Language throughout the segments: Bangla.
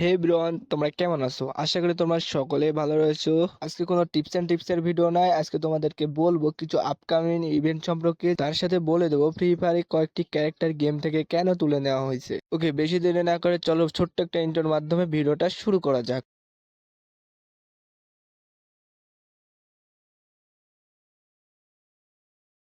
হে ব্রন তোমরা কেমন আছো? আশা করি তোমরা সকলে ভালো রয়েছো। আজকে কোনো টিপস অ্যান্ড টিপস এর ভিডিও নাই। আজকে তোমাদেরকে বলব কিছু আপকামিং ইভেন্ট সম্পর্কে। তার সাথে বলে দেবো ফ্রি ফায়ারে কয়েকটি ক্যারেক্টার গেম থেকে কেন তুলে নেওয়া হয়েছে। ওকে বেশি দেরি না করে চলো ছোট্ট একটা ইন্টার মাধ্যমে ভিডিওটা শুরু করা যাক।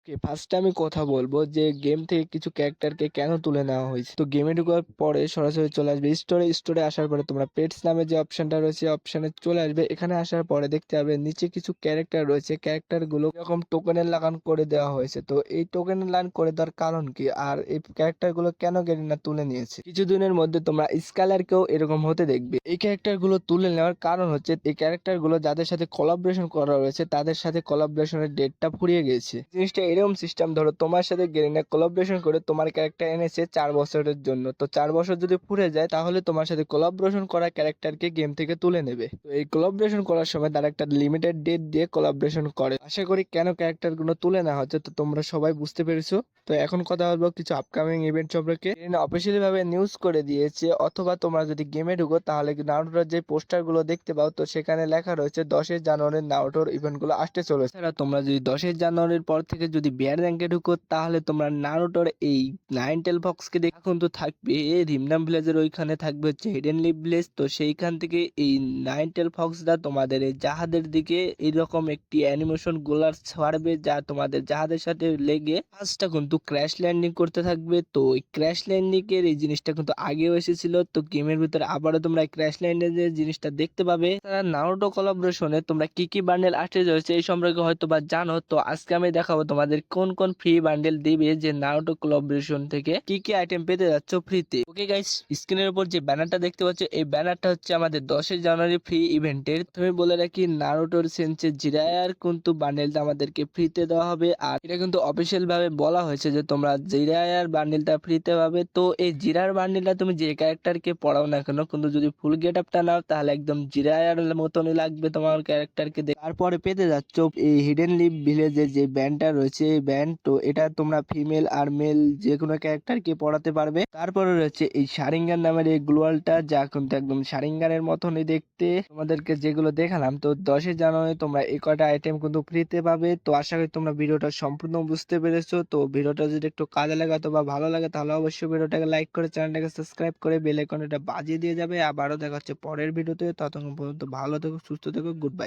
ওকে ফার্স্টে আমি কথা বলব যে গেম থেকে কিছু ক্যারেক্টারকে কেন তুলে নেওয়া হয়েছে। তো গেমে ঢোকার পরে সরাসরি চলে আসবে স্টোরে স্টোরে আসার পরে তোমরা পেটস নামে যে অপশনটা রয়েছে অপশনে চলে আসবে। এখানে আসার পরে দেখতে পাবে নিচে কিছু ক্যারেক্টার রয়েছে। ক্যারেক্টারগুলো এরকম টোকেনের লাগান করে দেওয়া হয়েছে। তো এই টোকেনের লাইন করে দেওয়ার কারণ কি? আর এই ক্যারেক্টারগুলো কেন গেরিনা তুলে নিয়েছে? কিছুদিনের মধ্যে তোমরা স্কালার কেও এরকম হতে দেখবে। এই ক্যারেক্টারগুলো তুলে নেওয়ার কারণ হচ্ছে, এই ক্যারেক্টারগুলো যাদের সাথে কোলাবরেশন করা রয়েছে, তাদের সাথে কোলাবরেশনের ডেটটা ফুরিয়ে গেছে। জিনিসটা এরকম সিস্টেম ধরো তোমার সাথে গেরিনা কোলাবরেশন করে তোমার ক্যারেক্টার এনেছে চার বছরের জন্য। তো চার বছর যদি ফুরে যায়, তাহলে তোমার সাথে কোলাবরেশন করা ক্যারেক্টারকে গেম থেকে তুলে নেবে। তো এই কোলাবরেশন করার সময় তারা একটা লিমিটেড ডেট দিয়ে কোলাবরেশন করে। আশা করি কেন ক্যারেক্টারগুলো তুলে না হচ্ছে, তো তোমরা সবাই বুঝতে পেরেছ। তো এখন কথা বলব কিছু আপকামিং ইভেন্ট সম্পর্কে। অফিসিয়ালি ভাবে নিউজ করে দিয়েছে, অথবা তোমরা যদি গেমে ঢুকো, তাহলে নারুটোর যে পোস্টারগুলো দেখতে পাও, তো সেখানে লেখা রয়েছে, দশই জানুয়ারির নারুটোর ইভেন্টগুলো আসতে চলেছে। তোমরা যদি দশই জানুয়ারির পর থেকে বিয়ার র্যাঙ্কে ঢুকো, তাহলে তোমরা নারুটোর এই নাইন টেল ফক্সকে দেখে এখন তো থাকবে রিমনাম ভিলেজের ওইখানে থাকবে হচ্ছে হিডেন লিভ ভিলেজ তো সেইখান থেকে এই নাইন টেল ফক্সরা তোমাদের এই জাহাজের দিকে এইরকম একটি অ্যানিমেশন গোলার ছাড়বে, যা তোমাদের জাহাজের সাথে লেগে ফার্স্টটা কিন্তু ক্র্যাশ ল্যান্ডিং করতে থাকবে। তো এই ক্র্যাশ ল্যান্ডিং এর এই জিনিসটা কিন্তু আগেও এসেছিল, তো গেমের ভিতরে আবারও তোমরা ক্র্যাশ ল্যান্ডিং এর জিনিসটা দেখতে পাবে। নারুটো কোলাবোরেশনে তোমরা কি কি বান্ডেল আসতে যাচ্ছে এই সম্পর্কে হয়তো বা জানো। তো আজকে আমি দেখাবো তোমাদের কোন কোন ফ্রি বান্ডেল দিবে যে নারুটো কোলাবোরেশন থেকে? কি কি আইটেম পেতে যাচ্ছ ফ্রিতে ওকে গাইস স্ক্রিনের উপর যে ব্যানারটা দেখতে পাচ্ছ, এই ব্যানারটা হচ্ছে আমাদের দশই জানুয়ারি ফ্রি ইভেন্টের তুমি বলে রাখি নারুটোর সেন্সে জিরায়ার কিন্তু বান্ডেলটা আমাদেরকে ফ্রিতে দেওয়া হবে। আর এটা কিন্তু অফিসিয়াল ভাবে বলা হয়েছে যে তোমরা জিরায়ার বান্ডেলটা ফ্রিতে পাবে। তো এই জিরার বান্ডেলটা তুমি যে ক্যারেক্টারকে পড়াও না কেন, কিন্তু যদি ফুল গেট আপটা নাও, তাহলে একদম জিরায়ার মতনই লাগবে তোমার ক্যারেক্টারকে তারপরে পেতে যাচ্ছ এই হিডেন লিভ ভিলেজের যে ব্যান্ডটা রয়েছে এই ব্যান্ড তো এটা তোমরা ফিমেল আর মেল যে কোনো ক্যারেক্টারকে পড়াতে পারবে। তারপরে রয়েছে এই শারিঙ্গান নামের এই গ্লোয়ালটা যা কিন্তু একদম শারিঙ্গানের মতনই দেখতে। তোমাদেরকে যেগুলো দেখালাম, তো দশই জানুয়ারি তোমরা এই কটা আইটেম কিন্তু ফ্রিতে পাবে। তো আশা করি তোমরা ভিডিওটা সম্পূর্ণ বুঝতে পেরেছ। তো ভিডিওটা যদি একটু কাজে লাগে অথবা ভালো লাগে, তাহলে অবশ্যই ভিডিওটাকে লাইক করে চ্যানেলটাকে সাবস্ক্রাইব করে বেল আইকনটা বাজিয়ে দিয়ে যাবে। আবারও দেখা হচ্ছে পরের ভিডিওতে। ততক্ষণ পর্যন্ত ভালো থেকো, সুস্থ থেকো গুড বাই